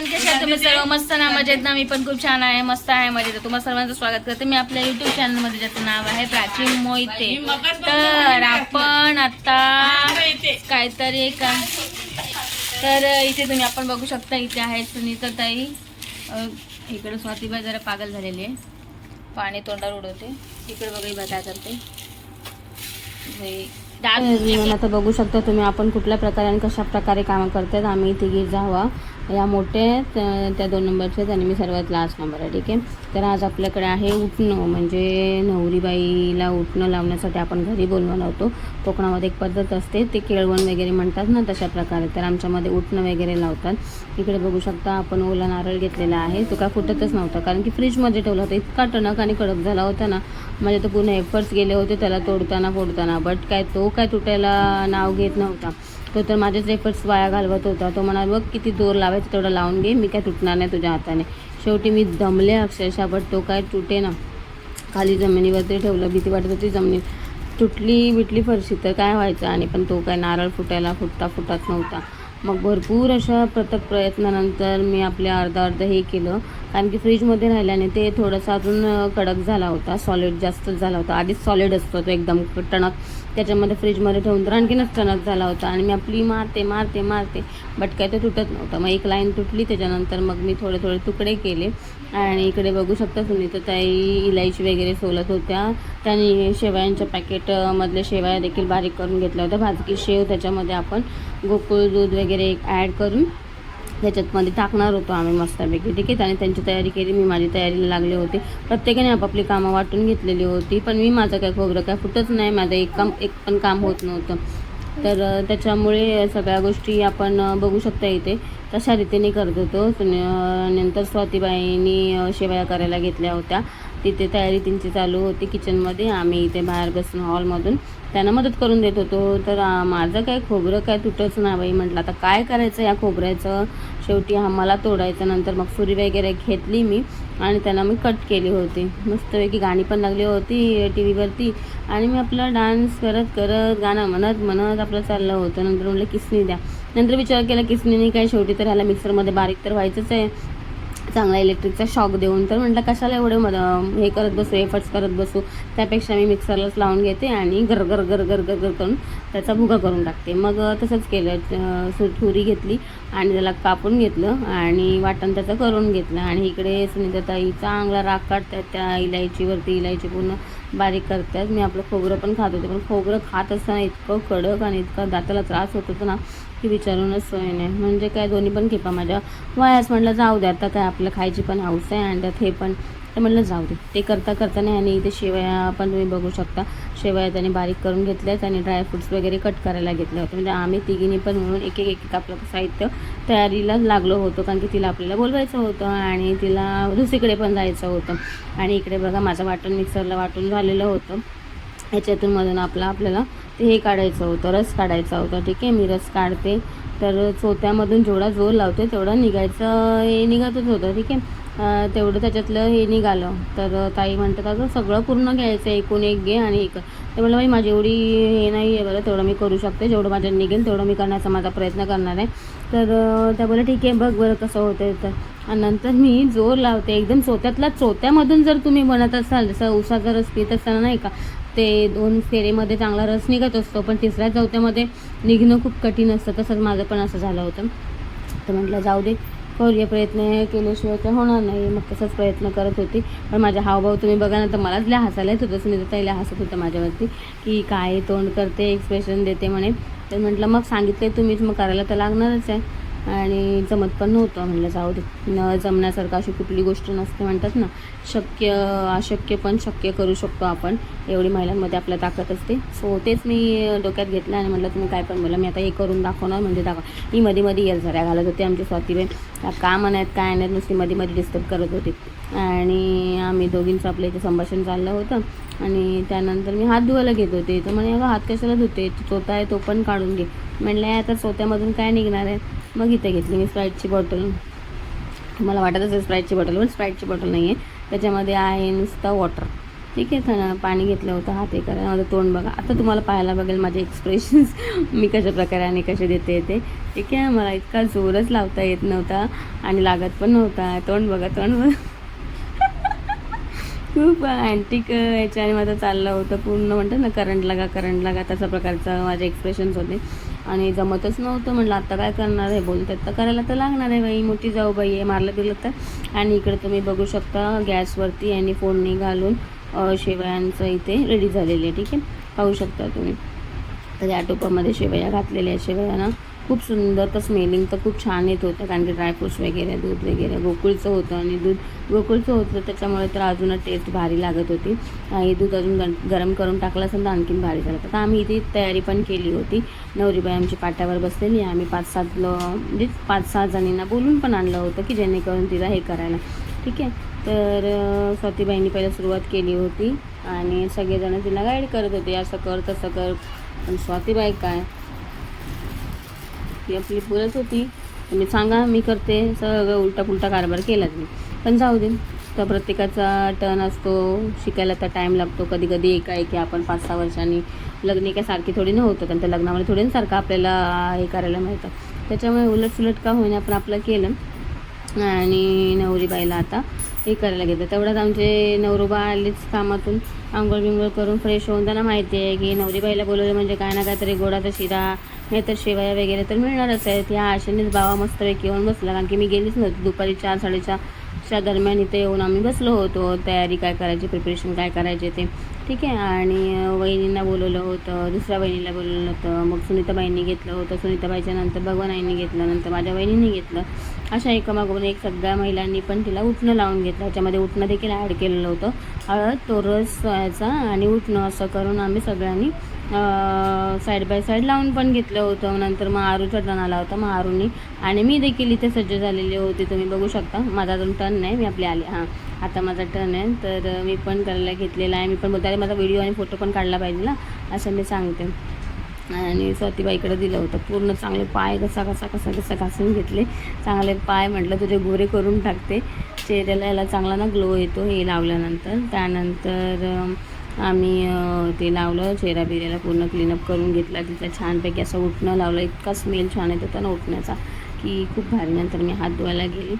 सर्वांनी आहे तुम्ही सर्व मस्त ना मजेत ना मी पण खूप छान आहे मस्त आहे मजेत आहे. तुम्हा सर्वांचं स्वागत करते. मी आपल्या युट्यूब चॅनलमध्ये ज्याचं नाव आहे प्राचीन मोहिते. तर आपण आता काहीतरी का तर इथे तुम्ही आपण बघू शकता इथे आहे सुनीता ताई अ, इकडे स्वातीबाई जरा पागल झालेली आहे. पाणी तोंडावर उडवते. इकडे बघा बघा काय करते हे आता बघू शकता तुम्ही आपण कुठल्या प्रकारे आणि कशा प्रकारे कामं करतात. आम्ही तिघी जावा या मोठे आहेत, त्या दोन नंबरचे आहेत आणि मी सर्वात लास्ट नंबर आहे ठीक आहे? तर आज आपल्याकडे आहे उठणं म्हणजे नवरीबाईला उठणं लावण्यासाठी आपण घरी बोलवून लावतो कोकणामध्ये एक पद्धत असते ते केळवण वगैरे म्हणतात ना तशा प्रकारे. तर आमच्यामध्ये उठणं वगैरे लावतात. इकडे बघू शकता आपण ओला नारळ घेतलेला आहे तो काय फुटतच नव्हता कारण की फ्रीजमध्ये ठेवला होता इतका टणक आणि कडक झाला होता ना. म्हणजे माझे तर पूर्ण एफर्ट्स गेले होते त्याला तोडताना फोडताना बट काय तो काय तुटायला नाव घेत नव्हता. तो तर माझेच एफर्ट्स वाया घालवत होता. तो म्हणाला बघ किती जोर लावायचं तेवढं लावून घे मी काय तुटणार नाही तुझ्या हाताने. शेवटी मी दमले अक्षरशः बट तो काय तुटे ना. खाली जमिनीवरती ठेवलं भीती वाटत होती जमिनी तुटली बिटली फरशी तर काय व्हायचं? आणि पण तो काय नारळ फुटायला फुटता फुटत नव्हता. मग भरपूर अशा प्रत्येक प्रयत्नानंतर मी आपल्या अर्धा अर्ध हे केलं. कारण की फ्रीजमध्ये राहिल्याने ते थोडंसं अजून कडक झाला होता. सॉलिड जास्तच झाला होता. आधीच सॉलिड असतो तो एकदम टणक. त्याच्यामध्ये फ्रीजमध्ये ठेवून तर आणखीनच टणक झाला होता. आणि मी आपली मारते मारते मारते. बट काय तर तुटत नव्हतं. मग एक लाईन तुटली. त्याच्यानंतर मग मी थोडे थोडे तुकडे केले. आणि इकडे बघू शकता तुम्ही तर ताई इलायची वगैरे सोलत होत्या. त्यांनी शेवयांच्या पॅकेटमधले शेवया देखील बारीक करून घेतल्या होत्या. भाजकी शेव त्याच्यामध्ये आपण गोकुळ दूध वगैरे ॲड करून ह्याच्यातमध्ये टाकणार होतो आम्ही मस्तपैकी ठीक आहे? आणि त्यांची तयारी केली मी माझी तयारीला लागले होते. प्रत्येकाने आपापली कामं वाटून घेतलेली होती पण मी माझं काय खोबरं काय फुटत नाही माझं एक काम एक पण काम होत नव्हतं. तर त्याच्यामुळे सगळ्या गोष्टी आपण बघू शकता इथे. तशा रीतीने करत होतो. नंतर स्वातीबाईंनी शेवया करायला घेतल्या होत्या. तिथे तयारी त्यांची चालू होती किचनमध्ये. आम्ही इथे बाहेर बसून हॉलमधून त्यांना मदत करून देत होतो. तर माझं काय खोबरं काय तुटच ना बाई म्हटलं. आता काय करायचं या खोबऱ्याचं? शेवटी आम्हाला तोडायचं. नंतर मग सुरी वगैरे घेतली मी आणि त्यांना मी कट केली होती. मस्तपैकी गाणी पण लागली होती टी व्हीवरती आणि मी आपला डान्स करत करत गाणं म्हणत म्हणत आपलं चाललं होतं. नंतर म्हटलं किसनी द्या. नंतर विचार केला किसनीने काय शेवटी तर ह्याला मिक्सरमध्ये बारीक तर व्हायचंच आहे. चांगला इलेक्ट्रिकचा शॉक देऊन. तर म्हटलं कशाला एवढं मद हे करत बसू एफर्ट्स करत बसू? त्यापेक्षा मी मिक्सरलाच लावून घेते आणि गर गर गर गर गर गर करून त्याचा भुगा करून टाकते. मग तसंच केलं. सुरी सु- घेतली आणि त्याला कापून घेतलं आणि वाटण त्याचं करून घेतलं. आणि इकडे सुनीताताई चांगला राग काढतात त्या इलायचीवरती. इलायची पूर्ण बारीक करतात. मी आपलं खोबरं पण खात होते पण खोबरं खात असताना इतकं कडक आणि इतकं दाताला त्रास होत होता ना की विचारूनच सोय नाही. म्हणजे काय दोन्ही पण खेपा माझ्या. वयास म्हटलं जाऊ दे आता काय आपलं खायची पण हाऊस आहे आणि त्यात हे पण तर म्हटलं जाऊ दे. ते करता करता नाही आणि इथे शेवया पण तुम्ही बघू शकता. शेवया त्याने बारीक करून घेतल्यात आणि ड्रायफ्रुट्स वगैरे कट करायला घेतले होते म्हणजे आम्ही तिघींनी पण म्हणून एक एक एक आपलं साहित्य तयारीला लागलो होतो कारण की तिला आपल्याला बोलवायचं होतं आणि तिला दुसरीकडे पण जायचं होतं. आणि इकडे बघा माझं वाटण मिक्सरला वाटून झालेलं होतं. याच्यातून मधून आपला आपल्याला ते हे काढायचं होतं रस काढायचा होता. ठीक आहे मी रस काढते. तर चोत्यामधून जेवढा जोर लावते तेवढा निघायचं हे निघतच होतं. ठीक आहे. तेवढं त्याच्यातलं हे निघालं. तर ताई म्हणतात अगं सगळं पूर्ण घ्यायचं एकूण एक घे आणि एक. तर म्हटलं बाई माझी एवढी हे नाही आहे बरं. तेवढं मी करू शकते. जेवढं माझ्या निघेल तेवढं मी करण्याचा माझा प्रयत्न करणार आहे. तर त्या बोला ठीक आहे बघ बरं कसं होतं तर. आणि नंतर मी जोर लावते. एकदम चोत्यातला चोत्यामधून जर तुम्ही बनत असाल जसं उसाचा रस पित असताना नाही का ते दोन फेरेमध्ये चांगला रस निघत असतो पण तिसऱ्या चौथ्यामध्ये निघणं खूप कठीण असतं. तसंच माझं पण असं झालं होतं. तर म्हटलं जाऊ दे. करूया प्रयत्न केल्याशिवाय काय होणार नाही मग तसाच प्रयत्न करत होती। पण माझ्या हावभाव तुम्ही बघा ना तर मलाच लय हसायला येत होतं सुनीता ताईला हसत होतं माझ्यावरती की काय तोंड करते एक्सप्रेशन देते म्हणे. तर म्हटलं मग सांगितलं तुम्हीच मग करायला तर लागणारच आहे. आणि जमत पण नव्हतं. म्हणलं जाऊ दे. न जमण्यासारखं अशी कुठली गोष्ट नसते म्हणतात ना. शक्य अशक्य पण शक्य करू शकतो आपण. एवढी महिलांमध्ये आपल्या ताकद असते. सो तेच मी डोक्यात घेतलं आणि म्हटलं तुम्ही काय पण बोला. मी आता हे करून दाखवणार म्हणजे दाखवा. मी मध्ये मध्ये येल झऱ्या घालत होते आमची स्वातीबाई का म्हणत काय नाहीत नुसती मध्ये मध्ये डिस्टर्ब करत होते. आणि आम्ही दोघींचं आपलं इथे संभाषण चाललं होतं. आणि त्यानंतर मी हात धुवायला घेत होते. तर म्हणे अगं हात कशाला धुते? चोता आहे तो पण काढून घे. म्हणलं आता चोत्यामधून काय निघणार आहे? मग इथे घेतली मी स्प्राईटची बॉटल मला वाटत असेल स्प्राईटची बॉटल पण स्प्राईटची बॉटल नाही आहे त्याच्यामध्ये आहे नुसतं वॉटर ठीक आहे थंड पाणी घेतलं होतं हात हे करायला माझं तोंड बघा. आता तुम्हाला पाहायला बघेल माझे एक्सप्रेशन्स मी कशा प्रकारे आणि कसे देते ते. ठीक आहे मला इतका जोरच लावता येत नव्हता आणि लागत पण नव्हता. तोंड बघा तोंड बघा. खूप अँटिक याच्याने माझं चाललं होतं पूर्ण. म्हणतात ना करंट लागा करंट लागा तशा प्रकारचं माझे एक्सप्रेशन्स होते. आणि जमतच नव्हतं. म्हटलं आता काय करणार आहे? बोलतात तर करायला तर लागणार आहे बाई. मोठी जाऊ बाई आहे मारलं गेलं तर. आणि इकडे तुम्ही बघू शकता गॅसवरती आणि फोडणी घालून शेवयांचं इथे रेडी झालेले आहे. ठीक आहे? पाहू शकता तुम्ही. तर या टोपामध्ये शेवया घातलेल्या आहे शेवयांना खूप सुंदर तर स्मेलिंग तर खूप छान येत होतं कारण की ड्रायफ्रुट्स वगैरे दूध वगैरे गोकुळचं होतं आणि दूध गोकुळचं होतं त्याच्यामुळे तर अजूनच टेस्ट भारी लागत होती. आणि दूध अजून गरम करून टाकलं असेल तर आणखीन भारी झालं. तर आम्ही इथे तयारी पण केली होती. नवरीबाई आमची पाट्यावर बसलेली आहे. आम्ही पाच सात ल म्हणजे पाच सहा जणींना बोलून पण आणलं होतं की जेणेकरून तिला हे करायला. ठीक आहे. तर स्वातीबाईंनी पहिला सुरुवात केली होती आणि सगळेजण तिला गाईड करत होते. असं कर तसं कर. पण स्वातीबाई काय? ती आपली बोलत होती. तुम्ही सांगा मी करते. सगळं उलटा पुलटा कारभार केलाच मी. पण जाऊ दे. तर प्रत्येकाचा टर्न असतो. शिकायला तर टाईम लागतो. कधी कधी एकाएकी आपण पाच सहा वर्षांनी लग्न काय सारखी थोडी न होतं कारण त्या लग्नामध्ये थोडी सारखं आपल्याला हे करायला मिळतं. त्याच्यामुळे उलट सुलट का होईना आपण आपलं केलं. आणि नवरीबाईला आता हे करायला घेतलं. तेवढ्यात आमचे नवरोबा आलेच कामातून. आंघोळ बिंघोळ करून फ्रेश होऊन त्यांना माहिती आहे की नवरीबाईला बोलवलं म्हणजे काय ना काहीतरी गोडाचा शिरा नाहीतर शेवया वगैरे तर मिळणारच आहेत ह्या आशेनेच बाबा मस्तपैकी येऊन बसला. कारण की मी गेलीच नव्हती. दुपारी चार साडेचारच्या दरम्यान इथे येऊन आम्ही बसलो होतो. तयारी काय करायची प्रिपरेशन काय करायचे ते. ठीक आहे. आणि वहिनींना बोलवलं होतं. दुसऱ्या वहिनीला बोलवलं होतं. मग सुनीताबाईंनी घेतलं होतं. सुनीताबाईच्या नंतर भगवानाईंनी घेतलं. नंतर माझ्या वहिनींनी घेतलं. अशा एकामागून एक सगळ्या महिलांनी पण तिला उठणं लावून घेतलं. त्याच्यामध्ये उठणं देखील ॲड केलेलं होतं. हळद तो रस याचा आणि उठणं असं करून आम्ही सगळ्यांनी साईड बाय साईड लावून पण घेतलं होतं. नंतर मग आरूचा टन आला होता मग आरूनी. आणि मी देखील इथे सज्ज झालेली होती. तुम्ही बघू शकता. माझा अजून टर्न नाही मी आपली आले. हां आता माझा टर्न आहे. तर मी पण करायला घेतलेला आहे. मी पण बोलते माझा व्हिडिओ आणि फोटो पण काढला पाहिजे ना असं मी सांगते. आणि स्वातीबाईकडे दिलं होतं. पूर्ण चांगले पाय कसा कसा कसा कसा घासून घेतले. चांगले पाय म्हटलं तुझे गोरे करून टाकते. चेहऱ्याला याला चांगला ना ग्लो येतो हे लावल्यानंतर. त्यानंतर आम्ही ते लावलं चेहरा बिऱ्याला पूर्ण क्लीनअप करून घेतला. तिथं छानपैकी असं उठणं लावलं. इतका स्मेल छान येत होता ना उठण्याचा की खूप भारी. नंतर मी हात धुवायला गेली.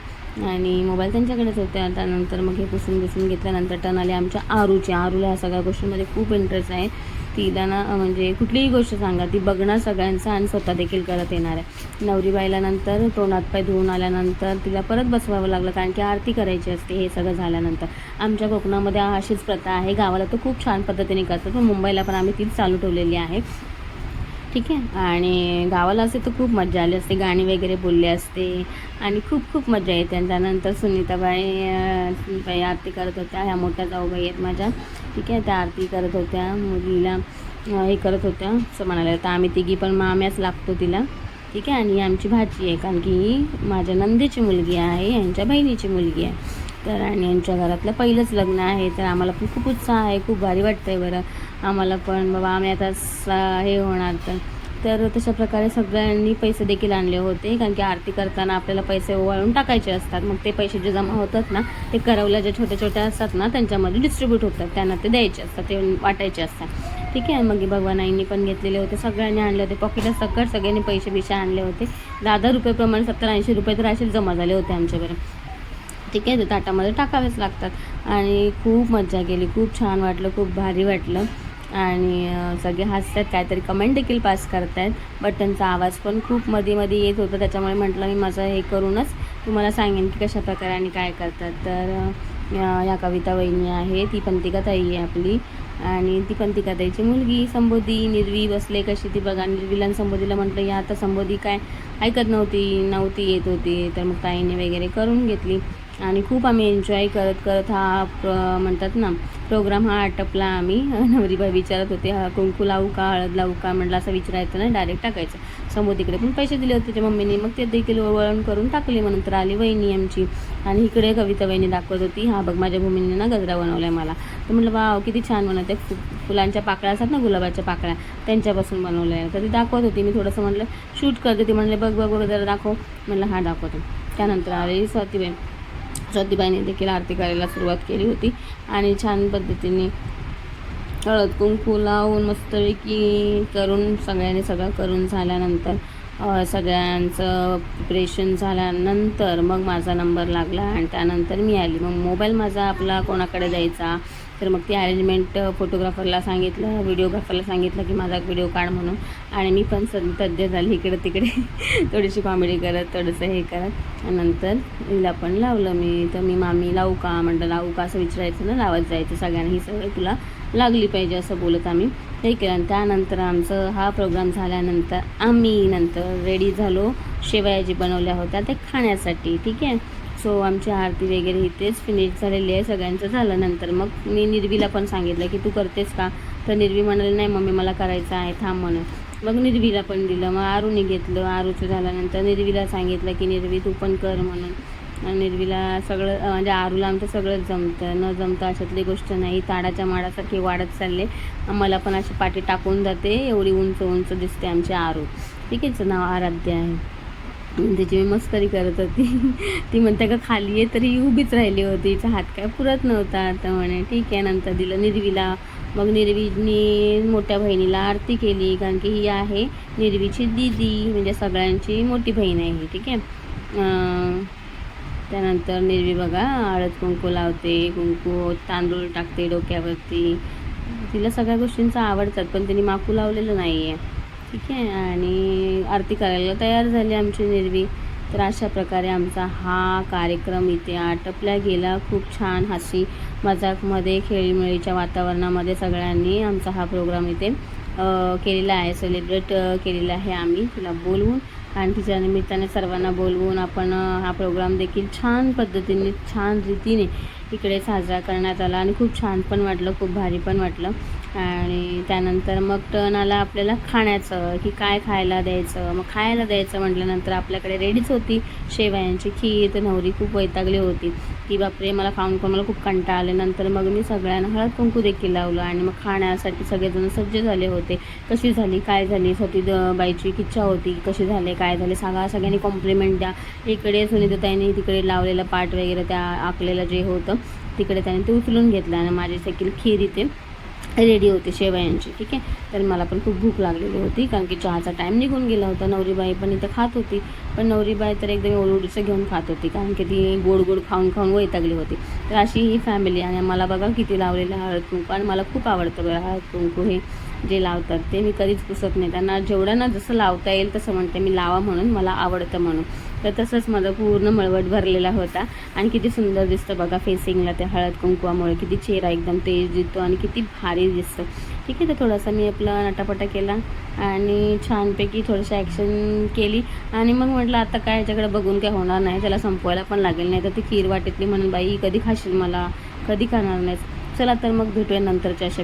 आणि मोबाईल त्यांच्याकडेच होत्या त्यानंतर मग हे पुसून पुसून घेतल्यानंतर टन आले आमच्या आरूचे. आरूला ह्या सगळ्या गोष्टींमध्ये खूप इंटरेस्ट आहे. तिला ना म्हणजे कुठलीही गोष्ट सांगा ती बघणार सगळ्यांचा आणि स्वतः देखील करत येणार आहे. नवरी बाईला नंतर तोंडात पाय धुवून आल्यानंतर तिला परत बसवावं लागलं कारण की आरती करायची असते हे सगळं झाल्यानंतर. आमच्या कोकणामध्ये अशीच प्रथा आहे गावाला तर खूप छान पद्धतीने करतात पण मुंबईला पण आम्ही तीच चालू ठेवलेली आहे. ठीक आहे? आणि गावाला असे तर खूप मजा आली असते गाणी वगैरे बोलले असते आणि खूप खूप मजा येते. आणि त्यानंतर सुनीताबाई सुनीताबाई आरती करत होत्या ह्या मोठ्या जाऊबाई आहेत माझ्या. ठीक आहे त्या आरती करत होत्या मुलीला हे करत होत्या असं म्हणाल्या तर आम्ही तिघी पण माम्याच लागतो तिला. ठीक आहे आणि आमची भाची आहे कारण की ही माझ्या नंदेची मुलगी आहे यांच्या बहिणीची मुलगी आहे. तर आणि यांच्या घरातलं पहिलंच लग्न आहे तर आम्हाला पण खूप उत्साह आहे खूप भारी वाटतं आहे बरं. आम्हाला पण बाबा आम्ही आता हे होणार तर. तर तशा प्रकारे सगळ्यांनी पैसे देखील आणले होते कारण की आरती करताना आपल्याला पैसे ओवाळून टाकायचे असतात. मग ते पैसे जे जमा होतात ना ते करवल्या ज्या छोट्या छोट्या असतात ना त्यांच्यामध्ये डिस्ट्रीब्यूट होतात. त्यांना ते द्यायचे असतात ते वाटायचे असतात. ठीक आहे मग भगवानाईंनी पण घेतलेले होते सगळ्यांनी आणले होते. पॉकेटात सकट सगळ्यांनी पैसे बिशे आणले होते. दहा दहा रुपयेप्रमाणे सत्तर ऐंशी रुपये तर असेच जमा झाले होते आमच्याकडे. ठीक आहे ते ताटामध्ये टाकावेच लागतात. आणि खूप मजा केली खूप छान वाटलं खूप भारी वाटलं. आणि सगळे हसतात काहीतरी कमेंट देखील पास करतायत. बट त्यांचा आवाज पण खूप मध्ये मध्ये येत होता. त्याच्यामुळे म्हटलं मी माझं हे करूनच तुम्हाला सांगेन की कशा प्रकारे आणि काय करतात. तर या कविता वहिनी आहे. ती पंतिका ताई आहे आपली. आणि ती पंतिका ताईची मुलगी संबोधी निर्वी बसले कशी ती बघा. निर्वीला आणि संबोधीला म्हटलं या आता संबोधी काय ऐकत नव्हती नव्हती येत होती. तर मग ताईने वगैरे करून घेतली. आणि खूप आम्ही एन्जॉय करत करत हा प्र म्हणतात ना प्रोग्राम हा आटपला आम्ही. नवरीबाई विचारत होते हा कुंकू लावू का हळद लावू का? म्हटलं असं विचारायचं नाही डायरेक्ट टाकायचं. समोर तिकडे पण पैसे दिले होते त्याच्या मम्मीने. मग ते देखील वळण करून टाकले. मग नंतर आली वहिनी आमची. आणि इकडे कविता वहिनी दाखवत होती हा बघ माझ्या भूमीने ना गजरा बनवला आहे मला. तर म्हटलं वा किती छान बनवते फु फुलांच्या पाकळ्या असतात ना गुलाबाच्या पाकळ्या त्यांच्यापासून बनवलं आहे तर ती दाखवत होती. मी थोडंसं म्हटलं शूट करते. ती म्हणले बघ बघ बघ जरा दाखव. म्हटलं हा दाखवतो. त्यानंतर आले स्वातीबाई. ज्योतिबाईने देखील आरती करायला सुरुवात केली होती. आणि छान पद्धतीने हळद कुंकू लावून मस्तपैकी करून सगळ्यांनी सगळं करून झाल्यानंतर सगळ्यांचं प्रिपरेशन झाल्यानंतर मग माझा नंबर लागला आणि त्यानंतर मी आली. मग मोबाईल माझा आपला कोणाकडे द्यायचा? तर मग ती अरेंजमेंट फोटोग्राफरला सांगितलं व्हिडिओग्राफरला सांगितलं की माझा व्हिडिओ काढ म्हणून. आणि मी पण सद तज्ज्ञ झाली इकडे तिकडे. थोडीशी कॉमेडी करत थोडंसं हे करत. नंतर हिला पण लावलं मी. तर मी मामी लावू का? म्हटलं लावू का? असं विचारायचं ना लावत जायचं सगळ्यांना. ही सगळं तुला लागली पाहिजे असं बोलत आम्ही. हे केलं. आणि त्यानंतर आमचं हा प्रोग्राम झाल्यानंतर आम्ही नंतर रेडी झालो. शेवया जी बनवल्या होत्या ते खाण्यासाठी. ठीक आहे? सो आमची आरती वगैरे इथेच फिनिश झालेली आहे. सगळ्यांचं झालं नंतर. मग मी निर्वीला पण सांगितलं की तू करतेस का? तर निर्वी म्हणाली नाही मम्मी मला करायचं आहे. थांब म्हणून. मग निर्वीला पण दिलं. मग आरूने घेतलं. आरूचं झाल्यानंतर निर्वीला सांगितलं की निर्वी तू पण कर म्हणून. आणि निर्वीला सगळं म्हणजे आरूला आमचं सगळंच जमतं. न जमतं अशातली गोष्ट नाही. ताडाच्या माडासारखी वाढत चालले मला पण अशी पाठी टाकून जाते. एवढी उंच उंच दिसते आमची आरू. ठीक आहे नाव आराध्य आहे. त्याची मी मस्करी करत होती. ती म्हणते का खाली आहे तरी उभीच राहिली होती. तिचा हात काय पुरत नव्हता. तर म्हणे ठीक आहे. नंतर दिलं निर्वीला. मग निर्वीनी मोठ्या बहिणीला आरती केली कारण की ही आहे निर्वीची दीदी. म्हणजे सगळ्यांची मोठी बहीण आहे ही ठीक आहे? त्यानंतर निर्वी बघा हळद कुंकू लावते कुंकू तांदूळ टाकते डोक्यावरती. तिला सगळ्या गोष्टींचा आवडतात पण तिने माकू लावलेलं नाही आहे ठीक आहे. आणि आरती करायला तयार झाली आमची निर्वी. तर अशा प्रकारे आमचा हा कार्यक्रम इथे आटपला गेला. खूप छान हसी मजाकमध्ये खेळीमेळीच्या वातावरणामध्ये सगळ्यांनी आमचा हा प्रोग्राम इथे केलेला आहे. सेलिब्रेट केलेला आहे आम्ही. तिला बोलवून आणि तिच्या निमित्ताने सर्वांना बोलवून आपण हा प्रोग्राम देखील छान पद्धतीने छान रीतीने इकडे साजरा करण्यात आला. आणि खूप छान पण वाटलं खूप भारी पण वाटलं. आणि त्यानंतर मग टर्न आला आपल्याला खाण्याचं की काय खायला द्यायचं. मग खायला द्यायचं म्हटल्यानंतर आपल्याकडे रेडीच होती शेवयांची खीर तर नवरी खूप वैतागली होती. की बापरे मला खाऊन खाऊन मला खूप कंटाळा आले. नंतर मग मी सगळ्यांना हळद कुंकू देखील लावलं आणि मग खाण्यासाठी सगळेजण सज्ज झाले होते. कशी झाली काय झाली स्वतः द- बाईची इच्छा होती कशी झाले काय झाले सांगा. सगळ्यांनी कॉम्प्लिमेंट द्या. इकडे सुनीताताईंनी तिकडे लावलेलं पाठ वगैरे त्या आखलेलं जे होतं तिकडे त्याने ते उचलून घेतलं आणि माझी देखील खीर इथे रेडी होती शेवयांची ठीक आहे? तर मला पण खूप भूक लागलेली होती कारण की चहाचा टाईम निघून गेला होता. नवरीबाई पण इथं खात होती. पण नवरीबाई तर एकदम ओरडीचं घेऊन खात होती कारण की ती गोड गोड खाऊन खाऊन वैतागली होती. तर अशी ही फॅमिली आणि मला बघा किती लावलेलं हळद कुंकू. आणि मला खूप आवडतं बरं हळद कुंकू हे. जे लावतात ते मी कधीच पुसत नाही. त्यांना जेवढं ना जसं लावता येईल तसं म्हणते. मी लावा म्हणून मला आवडतं म्हणून. तर तसंच माझा पूर्ण मळवट भरलेला होता. आणि किती सुंदर दिसतं बघा फेसिंगला ते हळद कुंकुवामुळे. किती चेहरा एकदम तेज दिसतो आणि किती भारी दिसतं. ठीक आहे तर थोडासा मी आपला नटापटा केला आणि छानपैकी थोडंसं ॲक्शन केली. आणि मग म्हटलं आता काय याच्याकडे बघून काय होणार नाही. त्याला संपवायला पण लागेल नाही तर ती खीर वाटेतली म्हणून बाई कधी खाशील मला? कधी खाणार नाहीस? चला तर मग भेटूया नंतरच्या अशा